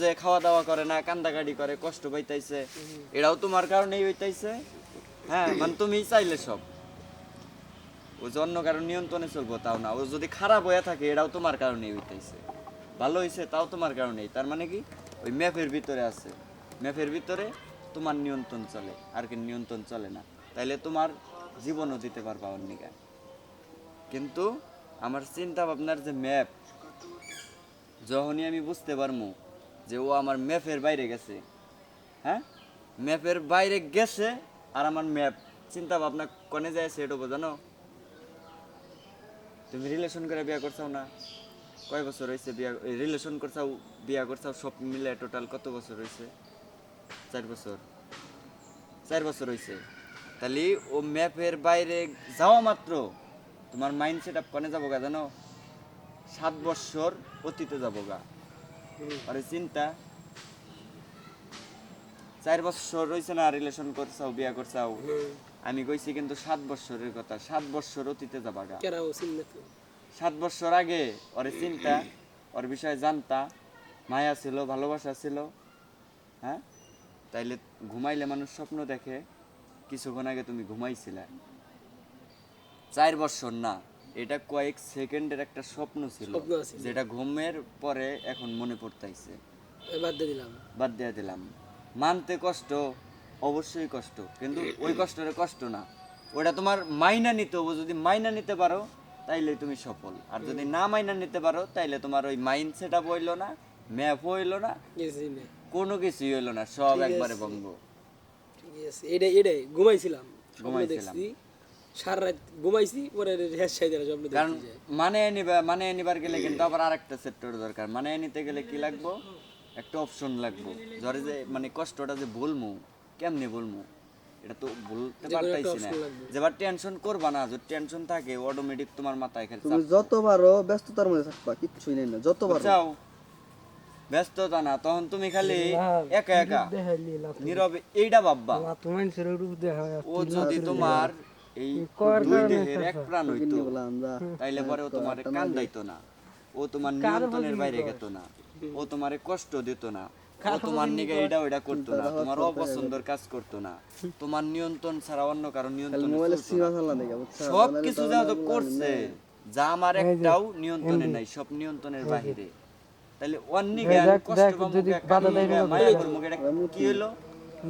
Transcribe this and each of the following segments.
যে খাওয়া দাওয়া করে না, কান্দাকাটি করে, কষ্ট পাইতাইছে। এটাও তোমার কারণেই হইতাইছে। হ্যাঁ মানে তুমি চাইলে সব। ও যে অন্য কারণ নিয়ন্ত্রণে চলবো, তাও না। ও যদি খারাপ হয়ে থাকে তোমার কারণেই হইতাইছে। ভালো হইছে, তাও তোমার কারণেই। তার মানে কি? ওই ম্যাপের ভিতরে আছে। ম্যাপের ভিতরে তোমার নিয়ন্ত্রণ চলে, আর কি নিয়ন্ত্রণ চলে না। তাইলে তোমার জীবনও দিতে পারবা অন্যিকা কিন্তু আমার চিন্তা ভাবনার যে ম্যাপ, যখনই আমি বুঝতে পারব যে ও আমার ম্যাপের বাইরে গেছে। হ্যাঁ? ম্যাপের বাইরে গেছে আর আমার ম্যাপ। চিন্তা ভাবনা কনে যায় সেটা জানো? তুমি রিলেশন করে বিয়া করছাও না? কয় বছর হয়েছে বিয়া রিলেশন করছাও, বিয়া করছাও সব মিলে টোটাল কত বছর হয়েছে চার বছর। চার বছর হয়েছে তাহলে ও ম্যাপের বাইরে যাওয়া মাত্র তোমার মাইন্ড সেট আপ কনে যাব গা জানো? সাত বছর অতীতে যাব গা আরে চিন্তা। চার বছর রয়েছে না রিলেশন করছাও বিয়া করছাও। আমি কইছি কিন্তু সাত বছরের কথা সাত বছর অতীতে যাবা গা। সাত বছর আগে ওর চিন্তা ওর বিষয়ে জানতা মায়া ছিল ভালোবাসা ছিল হ্যাঁ? তাইলে ঘুমাইলে মানুষ স্বপ্ন দেখে কিছুক্ষণ আগে তুমি ঘুমাইছিলে। চার বছর না। এটা কয়েক সেকেন্ডের একটা স্বপ্ন ছিল যেটা ঘুমের পরে এখন মনে পড়তাইছে। এবার দিয়ে দিলাম। বাদ দিয়ে দিলাম। মানতে কষ্ট অবশ্যই কষ্ট কিন্তু ওই কষ্টের কষ্ট না। ওটা তোমার মাইনা নিতে হবে যদি মাইনা নিতে পারো তাইলে তুমি সফল। আর যদি না মাইনা নিতে পারো তাইলে তোমার ওই মাইন্ড সেট আপ হইল না ম্যাপ হইল না কোনো কিছুই হইল না সব একবারে ভঙ্গ। এটাই এটাই ঘুমাইছিলাম। ঘুমাইছিলাম। সারা রাত ঘুমাইছি পরে হেস কারণ মানে নিবা মানে নিবার গেলে কিন্তু আবার আরেকটা সেক্টর দরকার। মানে নিতে গেলে কি লাগবো? একটা অপশন লাগবো। ধরে যে মানে কষ্টটা যে বলমু কেমনে বলমু? এটা তো বলতে পারতাইছি না। যেবার টেনশন করবা না যদি টেনশন থাকে অটোমেটিক তোমার মাথায় খালি তুমি যত পারো ব্যস্ততার মধ্যে থাকবা কিচ্ছুই নেই না যত পারো চাও ব্যস্ততা না তখন তুমি খালি একা একা। নীরবে এইটা ভাববা। ও যদি তোমার এই দুই দেহের এক প্রাণ হইতো। তাইলে পরে ও তোমার কান্দাইতো না। ও তোমার নিয়ন্ত্রণের বাইরে গেত না। ও তোমারে কষ্ট দিত না। ও তোমার নিগে এটা ওইটা করতো না। তোমার অপছন্দের কাজ করতো না। তোমার নিয়ন্ত্রণ ছাড়া অন্য কারও নিয়ন্ত্রণ সব কিছু যা তো করছে যা আমার একটাও নিয়ন্ত্রণে নাই সব নিয়ন্ত্রণের বাহিরে। তাহলে অন্য কষ্ট পাবো মায়া এটা কি হইল?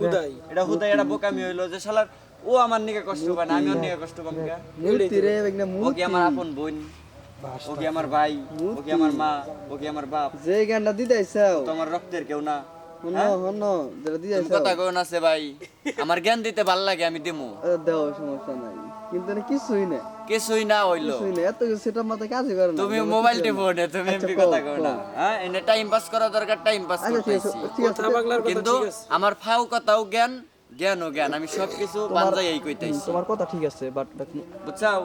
হুদাই এটা হুদাই এটা বোকামি হইল যে শালার ও আমার নিগে কষ্ট পায় না আমি ওর নিগে কষ্ট পাবো কে? মূর্তি রে একদম ও কি আমার আপন বোন? ও কি আমার ভাই? ও কি আমার মা? ও কি আমার বাপ? যে গানটা দিতে আইসাও তো রক্তের কেউ না কথা ভাই আমার জ্ঞান দিতে ভালো লাগে আমি দিমু। দেও সমস্যা নাই। কিন্তু না কিছুই না। কিছুই না হইল। কিছুই না এত সেটা মাথায় কাজই করে না। তুমি মোবাইল টিপো না। তুমি এমপি কথা কও না হ্যাঁ? এনে টাইম পাস করা দরকার টাইম পাস আচ্ছা করতেছি। কথা কিন্তু আমার ফাও কথাও জ্ঞান জ্ঞান ও জ্ঞান আমি সবকিছু বানজাই কইতাইছি। তোমার কথা ঠিক আছে বাট বুঝছাও?